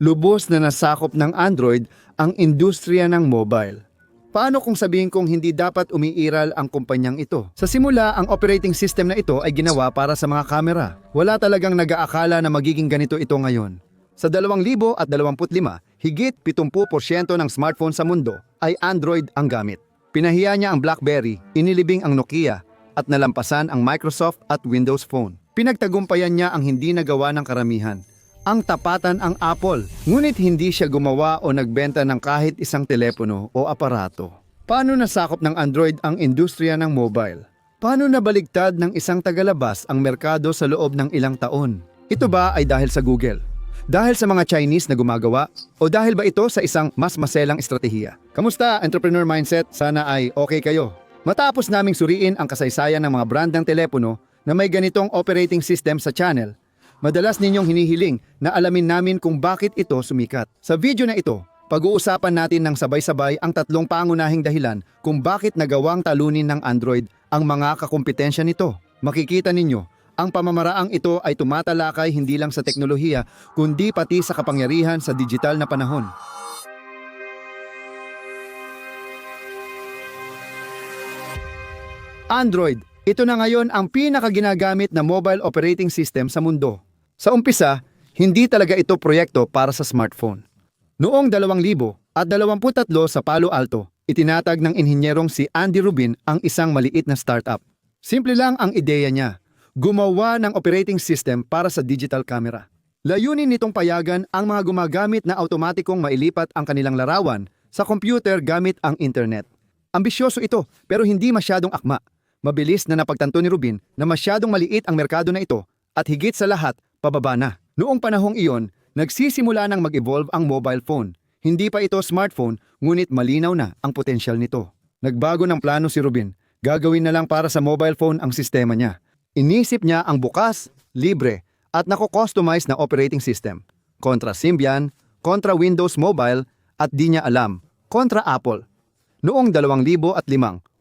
Lubos na nasakop ng Android ang industriya ng mobile. Paano kung sabihin kong hindi dapat umiiral ang kumpanyang ito? Sa simula, ang operating system na ito ay ginawa para sa mga kamera. Wala talagang nag-aakala na magiging ganito ito ngayon. Sa 2025, higit 70% ng smartphone sa mundo ay Android ang gamit. Pinahiya niya ang BlackBerry, inilibing ang Nokia, at nalampasan ang Microsoft at Windows Phone. Pinagtagumpayan niya ang hindi nagawa ng karamihan. Ang tapatan ang Apple, ngunit hindi siya gumawa o nagbenta ng kahit isang telepono o aparato. Paano nasakop ng Android ang industriya ng mobile? Paano nabaligtad ng isang tagalabas ang merkado sa loob ng ilang taon? Ito ba ay dahil sa Google? Dahil sa mga Chinese na gumagawa? O dahil ba ito sa isang mas maselang estratehiya? Kamusta, entrepreneur mindset? Sana ay okay kayo. Matapos naming suriin ang kasaysayan ng mga brand ng telepono na may ganitong operating system sa channel, madalas ninyong hinihiling na alamin namin kung bakit ito sumikat. Sa video na ito, pag-uusapan natin ng sabay-sabay ang tatlong pangunahing dahilan kung bakit nagawang talunin ng Android ang mga kakumpetensya nito. Makikita ninyo, ang pamamaraang ito ay tumatalakay hindi lang sa teknolohiya, kundi pati sa kapangyarihan sa digital na panahon. Android, ito na ngayon ang pinakaginagamit na mobile operating system sa mundo. Sa umpisa, hindi talaga ito proyekto para sa smartphone. Noong 2000 at 23 sa Palo Alto, itinatag ng inhinyerong si Andy Rubin ang isang maliit na startup. Simple lang ang ideya niya, gumawa ng operating system para sa digital camera. Layunin nitong payagan ang mga gumagamit na automatikong mailipat ang kanilang larawan sa computer gamit ang internet. Ambisyoso ito pero hindi masyadong akma. Mabilis na napagtanto ni Rubin na masyadong maliit ang merkado na ito at higit sa lahat, pababa na. Noong panahong iyon, nagsisimula nang mag-evolve ang mobile phone. Hindi pa ito smartphone, ngunit malinaw na ang potensyal nito. Nagbago ng plano si Rubin. Gagawin na lang para sa mobile phone ang sistema niya. Inisip niya ang bukas, libre, at nako-customize na operating system. Kontra Symbian, kontra Windows Mobile, at di niya alam, kontra Apple. Noong 2005,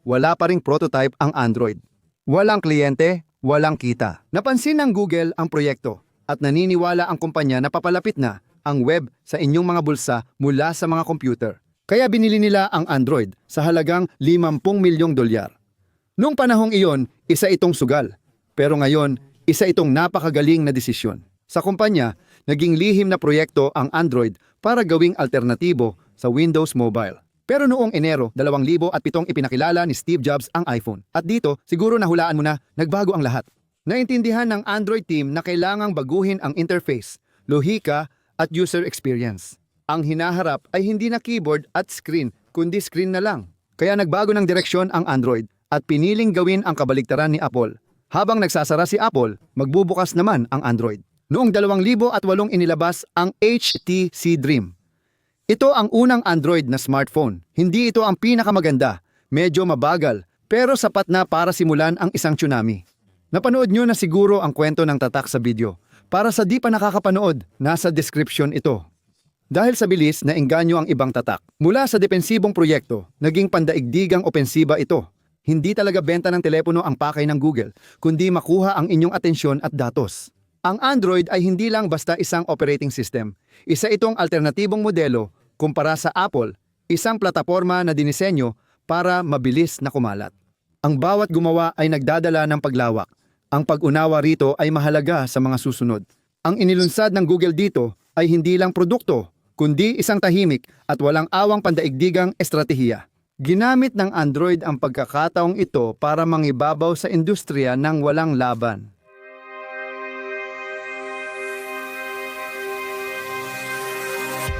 wala pa ring prototype ang Android. Walang kliyente, walang kita. Napansin ng Google ang proyekto at naniniwala ang kumpanya na papalapit na ang web sa inyong mga bulsa mula sa mga computer. Kaya binili nila ang Android sa halagang 50 milyong dolyar. Noong panahong iyon, isa itong sugal. Pero ngayon, isa itong napakagaling na desisyon. Sa kumpanya, naging lihim na proyekto ang Android para gawing alternatibo sa Windows Mobile. Pero noong Enero 2007 ipinakilala ni Steve Jobs ang iPhone. At dito, siguro nahulaan mo na, nagbago ang lahat. Naintindihan ng Android team na kailangang baguhin ang interface, lohika at user experience. Ang hinaharap ay hindi na keyboard at screen, kundi screen na lang. Kaya nagbago ng direksyon ang Android at piniling gawin ang kabaliktaran ni Apple. Habang nagsasara si Apple, magbubukas naman ang Android. Noong 2008 inilabas ang HTC Dream. Ito ang unang Android na smartphone. Hindi ito ang pinakamaganda, medyo mabagal, pero sapat na para simulan ang isang tsunami. Napanood nyo na siguro ang kwento ng tatak sa video. Para sa di pa nakakapanood, nasa description ito. Dahil sa bilis na engganyo ang ibang tatak. Mula sa depensibong proyekto, naging pandaigdigang opensiba ito. Hindi talaga benta ng telepono ang pakay ng Google, kundi makuha ang inyong atensyon at datos. Ang Android ay hindi lang basta isang operating system. Isa itong alternatibong modelo kumpara sa Apple, isang plataforma na dinisenyo para mabilis na kumalat. Ang bawat gumawa ay nagdadala ng paglawak. Ang pag-unawa rito ay mahalaga sa mga susunod. Ang inilunsad ng Google dito ay hindi lang produkto, kundi isang tahimik at walang awang pandaigdigang estratehiya. Ginamit ng Android ang pagkakataong ito para mangibabaw sa industriya ng walang laban.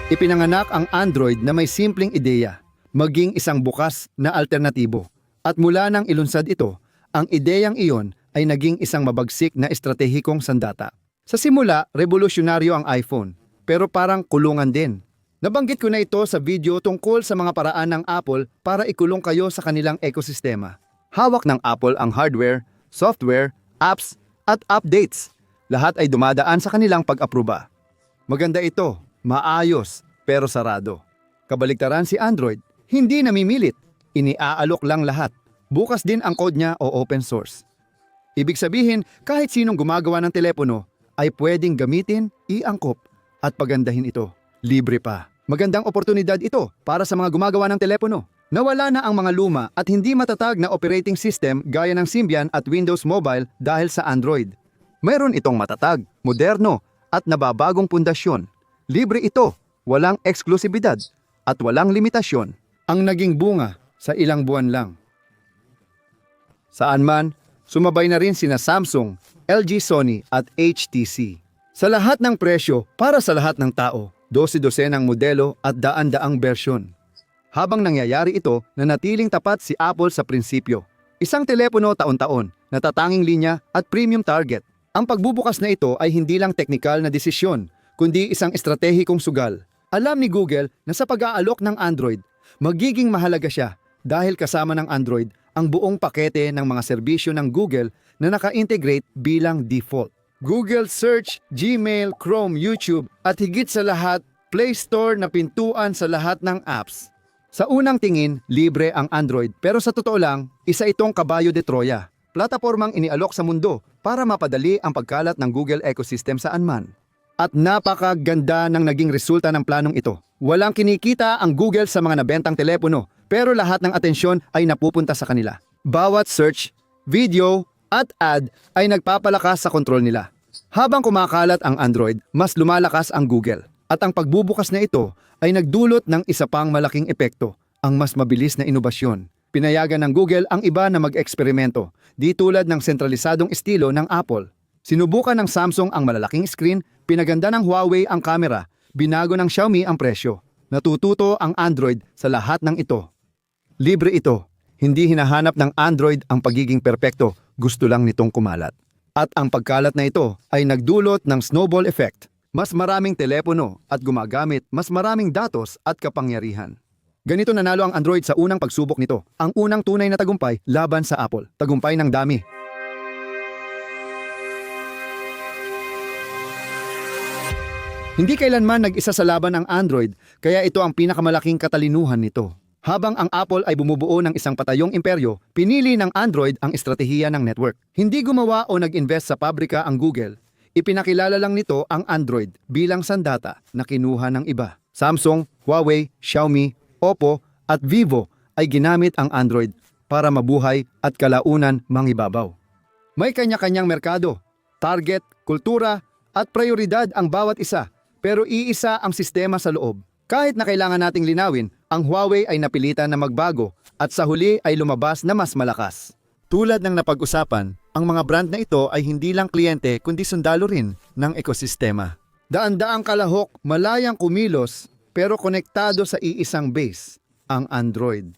Ipinanganak ang Android na may simpleng ideya, maging isang bukas na alternatibo. At mula nang ilunsad ito, ang ideyang iyon ay naging isang mabagsik na estratehikong sandata. Sa simula, revolusyonaryo ang iPhone, pero parang kulungan din. Nabanggit ko na ito sa video tungkol sa mga paraan ng Apple para ikulong kayo sa kanilang ekosistema. Hawak ng Apple ang hardware, software, apps, at updates. Lahat ay dumadaan sa kanilang pag-aproba. Maganda ito, maayos, pero sarado. Kabaliktaran si Android, hindi namimilit. Iniaalok lang lahat. Bukas din ang code niya o open source. Ibig sabihin, kahit sinong gumagawa ng telepono ay pwedeng gamitin, iangkop, at pagandahin ito. libre pa. Magandang oportunidad ito para sa mga gumagawa ng telepono. Nawala na ang mga luma at hindi matatag na operating system gaya ng Symbian at Windows Mobile dahil sa Android. Mayroon itong matatag, moderno at nababagong pundasyon. Libre ito, walang eksklusibidad at walang limitasyon. Ang naging bunga sa ilang buwan lang. Saan man, sumabay na rin sina Samsung, LG Sony at HTC. Sa lahat ng presyo para sa lahat ng tao, 12 ng modelo at daan-daang bersyon. Habang nangyayari ito, nanatiling tapat si Apple sa prinsipyo. Isang telepono taon-taon, natatanging linya at premium target. Ang pagbubukas na ito ay hindi lang teknikal na desisyon, kundi isang estratehikong sugal. Alam ni Google na sa pag-aalok ng Android, magiging mahalaga siya dahil kasama ng Android ang buong pakete ng mga serbisyo ng Google na naka-integrate bilang default. Google Search, Gmail, Chrome, YouTube at higit sa lahat, Play Store na pintuan sa lahat ng apps. Sa unang tingin, libre ang Android pero sa totoo lang, isa itong kabayo de Troya. Platapormang inialok sa mundo para mapadali ang pagkalat ng Google ecosystem saan man. At napakaganda ng naging resulta ng planong ito. Walang kinikita ang Google sa mga nabentang telepono, pero lahat ng atensyon ay napupunta sa kanila. Bawat search, video, at ad ay nagpapalakas sa kontrol nila. Habang kumakalat ang Android, mas lumalakas ang Google. At ang pagbubukas na ito ay nagdulot ng isa pang malaking epekto, ang mas mabilis na inobasyon. Pinayagan ng Google ang iba na mag-eksperimento, di tulad ng sentralisadong estilo ng Apple. Sinubukan ng Samsung ang malalaking screen, pinaganda ng Huawei ang kamera, binago ng Xiaomi ang presyo. Natututo ang Android sa lahat ng ito. Libre ito. Hindi hinahanap ng Android ang pagiging perpekto, gusto lang nitong kumalat. At ang pagkalat na ito ay nagdulot ng snowball effect. Mas maraming telepono at gumagamit mas maraming datos at kapangyarihan. Ganito nanalo ang Android sa unang pagsubok nito. Ang unang tunay na tagumpay laban sa Apple. Tagumpay ng dami. Hindi kailanman nag-isa sa laban ang Android, kaya ito ang pinakamalaking katalinuhan nito. Habang ang Apple ay bumubuo ng isang patayong imperyo, pinili ng Android ang estratehiya ng network. Hindi gumawa o nag-invest sa pabrika ang Google, ipinakilala lang nito ang Android bilang sandata na kinuha ng iba. Samsung, Huawei, Xiaomi, Oppo at Vivo ay ginamit ang Android para mabuhay at kalaunan mangibabaw. May kanya-kanyang merkado, target, kultura at prioridad ang bawat isa, pero iisa ang sistema sa loob. Kahit na kailangan nating linawin, ang Huawei ay napilitan na magbago at sa huli ay lumabas na mas malakas. Tulad ng napag-usapan, ang mga brand na ito ay hindi lang kliyente kundi sundalo rin ng ekosistema. Daan-daang kalahok, malayang kumilos, pero konektado sa iisang base, ang Android.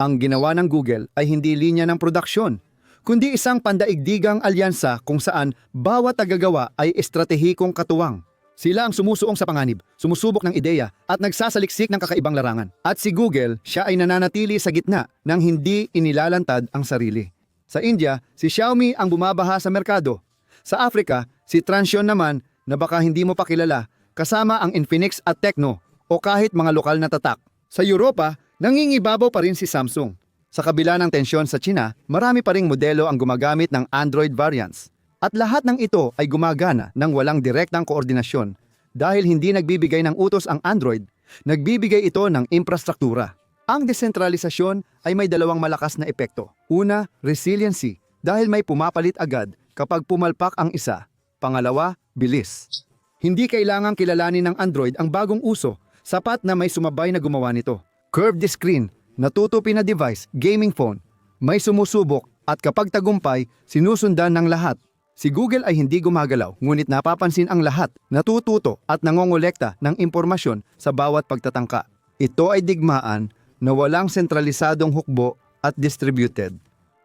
Ang ginawa ng Google ay hindi linya ng produksyon, kundi isang pandaigdigang alyansa kung saan bawat tagagawa ay estratehikong katuwang. Sila ang sumusuong sa panganib, sumusubok ng ideya at nagsasaliksik ng kakaibang larangan. At si Google, siya ay nananatili sa gitna ng hindi inilalantad ang sarili. Sa India, si Xiaomi ang bumabaha sa merkado. Sa Africa, si Transsion naman na baka hindi mo pa kilala, kasama ang Infinix at Tecno o kahit mga lokal na tatak. Sa Europa, nangingibabaw pa rin si Samsung. Sa kabila ng tensyon sa China, marami pa ring modelo ang gumagamit ng Android variants. At lahat ng ito ay gumagana ng walang direktang koordinasyon dahil hindi nagbibigay ng utos ang Android, nagbibigay ito ng infrastruktura. Ang desentralisasyon ay may dalawang malakas na epekto. Una, resiliency dahil may pumapalit agad kapag pumalpak ang isa. Pangalawa, bilis. Hindi kailangang kilalanin ng Android ang bagong uso, sapat na may sumabay na gumawa nito. Curved screen, natutupi na device, gaming phone, may sumusubok at kapag tagumpay, sinusundan ng lahat. Si Google ay hindi gumagalaw, ngunit napapansin ang lahat, natututo at nangongolekta ng impormasyon sa bawat pagtatangka. Ito ay digmaan na walang sentralisadong hukbo at distributed.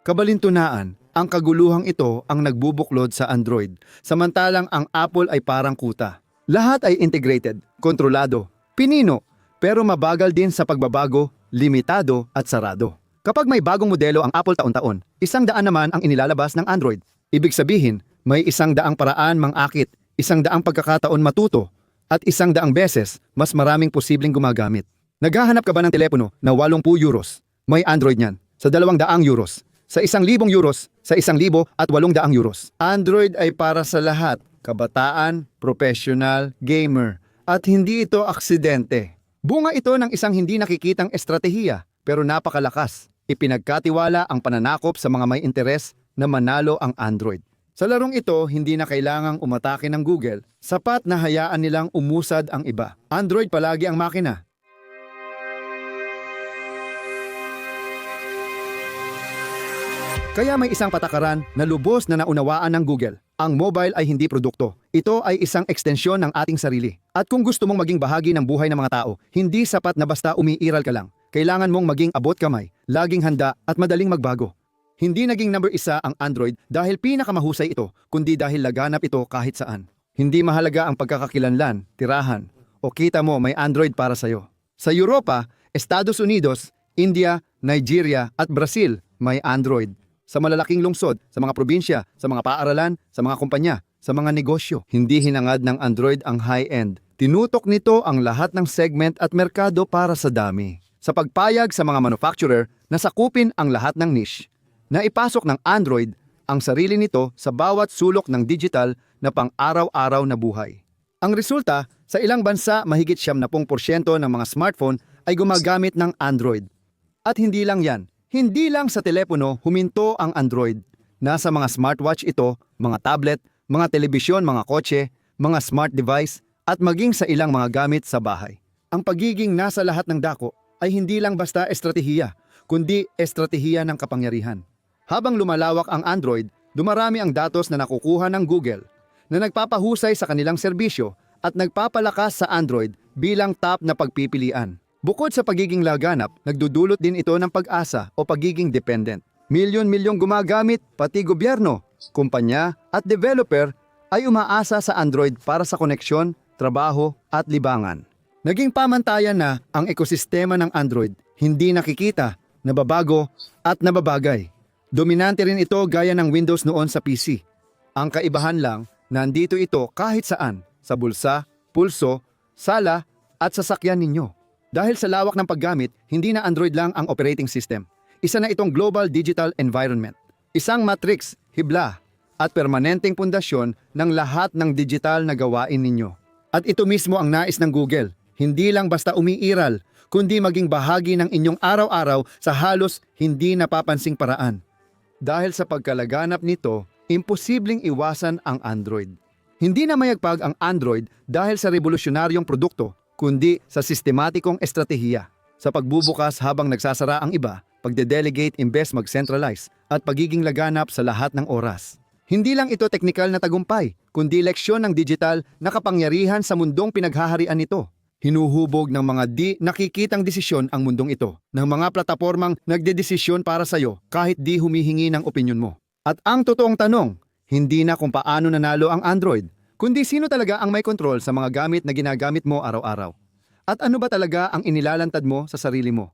Kabalintunaan, ang kaguluhang ito ang nagbubuklod sa Android, samantalang ang Apple ay parang kuta. Lahat ay integrated, kontrolado, pinino, pero mabagal din sa pagbabago, limitado at sarado. Kapag may bagong modelo ang Apple taon-taon, isang daan naman ang inilalabas ng Android. Ibig sabihin, may isang daang paraan mangakit, isang daang pagkakataon matuto, at isang daang beses mas maraming posibleng gumagamit. Naghahanap ka ba ng telepono na 80 euros? May Android niyan, sa 200 euros, sa 1,000 euros, sa 1,000 at 800 euros. Android ay para sa lahat, kabataan, professional, gamer, At hindi ito aksidente. Bunga ito ng isang hindi nakikitang estratehiya pero napakalakas. Ipinagkatiwala ang pananakop sa mga may interes na manalo ang Android. Sa larong ito, hindi na kailangang umatake ng Google, sapat na hayaan nilang umusad ang iba. Android palagi ang makina. Kaya may isang patakaran na lubos na naunawaan ng Google. Ang mobile ay hindi produkto. Ito ay isang ekstensyon ng ating sarili. At kung gusto mong maging bahagi ng buhay ng mga tao, hindi sapat na basta umiiral ka lang. Kailangan mong maging abot kamay, laging handa at madaling magbago. Hindi naging number isa ang Android dahil pinakamahusay ito, kundi dahil laganap ito kahit saan. Hindi mahalaga ang pagkakakilanlan, tirahan, o kita mo may Android para sa'yo. Sa Europa, Estados Unidos, India, Nigeria at Brazil may Android. Sa malalaking lungsod, sa mga probinsya, sa mga paaralan, sa mga kumpanya, sa mga negosyo. Hindi hinangad ng Android ang high-end. Tinutok nito ang lahat ng segment at merkado para sa dami. Sa pagpayag sa mga manufacturer na sakupin ang lahat ng niche. Naipasok ng Android ang sarili nito sa bawat sulok ng digital na pang-araw-araw na buhay. Ang resulta, sa ilang bansa mahigit 70% ng mga smartphone ay gumagamit ng Android. At hindi lang yan, hindi lang sa telepono huminto ang Android. Nasa mga smartwatch ito, mga tablet, mga telebisyon, mga kotse, mga smart device, at maging sa ilang mga gamit sa bahay. Ang pagiging nasa lahat ng dako ay hindi lang basta estratehiya, kundi estratehiya ng kapangyarihan. Habang lumalawak ang Android, dumarami ang datos na nakukuha ng Google na nagpapahusay sa kanilang serbisyo at nagpapalakas sa Android bilang top na pagpipilian. Bukod sa pagiging laganap, nagdudulot din ito ng pag-asa o pagiging dependent. Milyon-milyong gumagamit, pati gobyerno, kumpanya at developer ay umaasa sa Android para sa koneksyon, trabaho at libangan. Naging pamantayan na ang ekosistema ng Android, hindi nakikita, nababago at nababagay. Dominante rin ito gaya ng Windows noon sa PC. Ang kaibahan lang, nandito ito kahit saan, sa bulsa, pulso, sala at sasakyan ninyo. Dahil sa lawak ng paggamit, hindi na Android lang ang operating system. Isa na itong global digital environment. Isang matrix, hibla, at permanenteng pundasyon ng lahat ng digital na gawain ninyo. At ito mismo ang nais ng Google. Hindi lang basta umiiral, kundi maging bahagi ng inyong araw-araw sa halos hindi napapansing paraan. Dahil sa pagkalaganap nito, imposibleng iwasan ang Android. Hindi na mayagpag ang Android dahil sa revolusyonaryong produkto, kundi sa sistematikong estratehiya. Sa pagbubukas habang nagsasara ang iba, pagde-delegate imbes mag-centralize, at pagiging laganap sa lahat ng oras. Hindi lang ito teknikal na tagumpay, kundi leksyon ng digital na kapangyarihan sa mundong pinaghaharian nito. Hinuhubog ng mga di nakikitang desisyon ang mundong ito, ng mga platapormang nagdedesisyon para sa'yo kahit di humihingi ng opinyon mo. At ang totoong tanong, hindi na kung paano nanalo ang Android, kundi sino talaga ang may kontrol sa mga gamit na ginagamit mo araw-araw. At ano ba talaga ang inilalantad mo sa sarili mo?